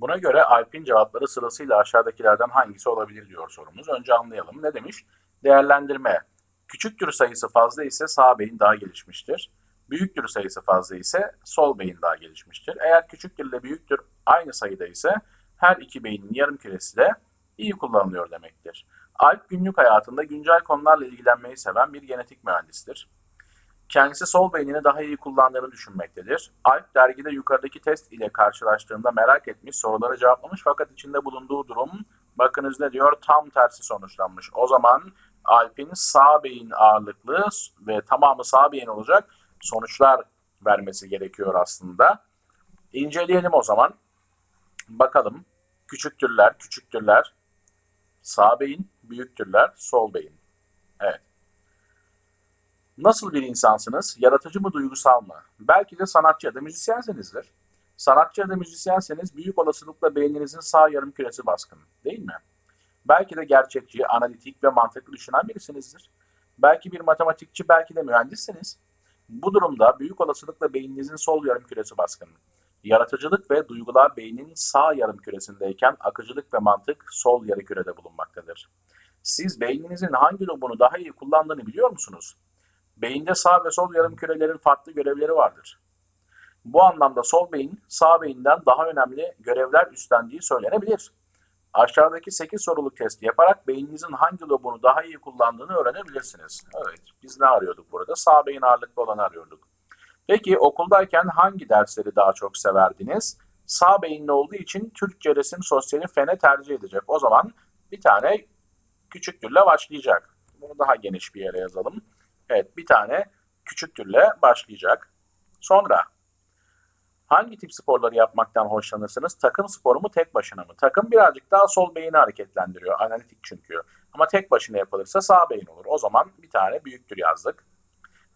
Buna göre Alp'in cevapları sırasıyla aşağıdakilerden hangisi olabilir diyor sorumuz. Önce anlayalım. Ne demiş? Değerlendirme. Küçüktür sayısı fazla ise sağ beyin daha gelişmiştir. Büyüktür sayısı fazla ise sol beyin daha gelişmiştir. Eğer küçüktür ile büyüktür aynı sayıda ise her iki beynin yarım küresi de iyi kullanılıyor demektir. Alp günlük hayatında güncel konularla ilgilenmeyi seven bir genetik mühendistir. Kendisi sol beynini daha iyi kullandığını düşünmektedir. Alp dergide yukarıdaki test ile karşılaştığında merak etmiş, soruları cevaplamış fakat içinde bulunduğu durum bakınız ne diyor tam tersi sonuçlanmış. O zaman Alp'in sağ beyin ağırlıklı ve tamamı sağ beyin olacak sonuçlar vermesi gerekiyor aslında. İnceleyelim o zaman. Bakalım küçüktürler, küçüktürler, sağ beyin, büyüktürler, sol beyin. Evet. Nasıl bir insansınız? Yaratıcı mı, duygusal mı? Belki de sanatçı ya da müzisyensinizdir. Sanatçı ya da müzisyenseniz büyük olasılıkla beyninizin sağ yarım küresi baskın, değil mi? Belki de gerçekçi, analitik ve mantıklı düşünen birisinizdir. Belki bir matematikçi, belki de mühendissiniz. Bu durumda büyük olasılıkla beyninizin sol yarım küresi baskın. Yaratıcılık ve duygular beynin sağ yarım küresindeyken akıcılık ve mantık sol yarı kürede bulunmaktadır. Siz beyninizin hangi lobunu daha iyi kullandığını biliyor musunuz? Beyinde sağ ve sol yarım kürelerin farklı görevleri vardır. Bu anlamda sol beyin sağ beyinden daha önemli görevler üstlendiği söylenebilir. Aşağıdaki 8 soruluk testi yaparak beyninizin hangi lobunu daha iyi kullandığını öğrenebilirsiniz. Evet, biz ne arıyorduk burada? Sağ beyin ağırlıklı olanı arıyorduk. Peki okuldayken hangi dersleri daha çok severdiniz? Sağ beyinli olduğu için Türkçe resim sosyali fene tercih edecek. O zaman bir tane küçüktürle başlayacak. Bunu daha geniş bir yere yazalım. Evet bir tane küçüktürle başlayacak. Sonra hangi tip sporları yapmaktan hoşlanırsınız? Takım sporu mu tek başına mı? Takım birazcık daha sol beyni hareketlendiriyor. Analitik çünkü. Ama tek başına yapılırsa sağ beyin olur. O zaman bir tane büyüktür yazdık.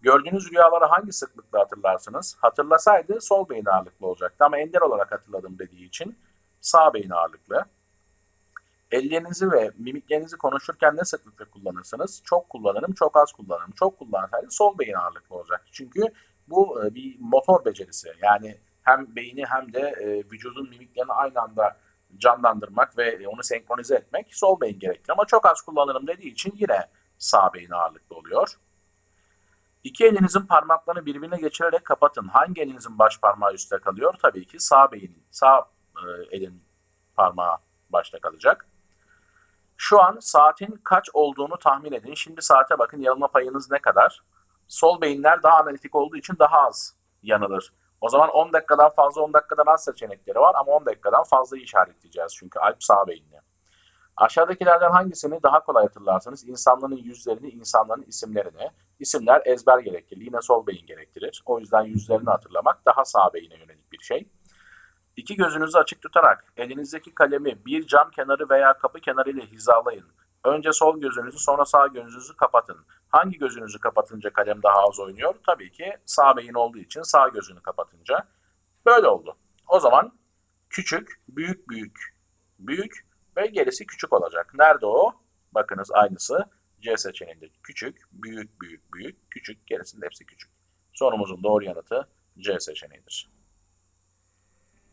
Gördüğünüz rüyaları hangi sıklıkla hatırlarsınız? Hatırlasaydı sol beyin ağırlıklı olacaktı ama ender olarak hatırladım dediği için sağ beyin ağırlıklı. Ellerinizi ve mimiklerinizi konuşurken ne sıklıkla kullanırsınız? Çok kullanırım, çok az kullanırım. Çok kullansaydı sol beyin ağırlıklı olacaktı. Çünkü bu e, bir motor becerisi. Yani hem beyni hem de e, vücudun mimiklerini aynı anda canlandırmak ve onu senkronize etmek sol beyin gerekli. Ama çok az kullanırım dediği için yine sağ beyin ağırlıklı oluyor. İki elinizin parmaklarını birbirine geçirerek kapatın. Hangi elinizin baş parmağı üstte kalıyor? Tabii ki sağ beynin, sağ e, elin parmağı başta kalacak. Şu an saatin kaç olduğunu tahmin edin. Şimdi saate bakın yanılma payınız ne kadar? Sol beyinler daha analitik olduğu için daha az yanılır. O zaman 10 dakikadan fazla 10 dakikadan az seçenekleri var ama 10 dakikadan fazla işaretleyeceğiz çünkü Alp sağ beyinli. Aşağıdakilerden hangisini daha kolay hatırlarsınız? İnsanların yüzlerini, insanların isimlerini. İsimler ezber gerektirir. Yine sol beyin gerektirir. O yüzden yüzlerini hatırlamak daha sağ beyine yönelik bir şey. İki gözünüzü açık tutarak elinizdeki kalemi bir cam kenarı veya kapı kenarı ile hizalayın. Önce sol gözünüzü sonra sağ gözünüzü kapatın. Hangi gözünüzü kapatınca kalem daha az oynuyor? Tabii ki sağ beyin olduğu için sağ gözünü kapatınca. Böyle oldu. O zaman küçük, büyük, büyük, büyük ve gerisi küçük olacak. Nerede o? Bakınız aynısı. C seçeneğinde küçük, büyük, büyük, büyük, küçük, gerisinde hepsi küçük. Sorumuzun doğru yanıtı C seçeneğidir.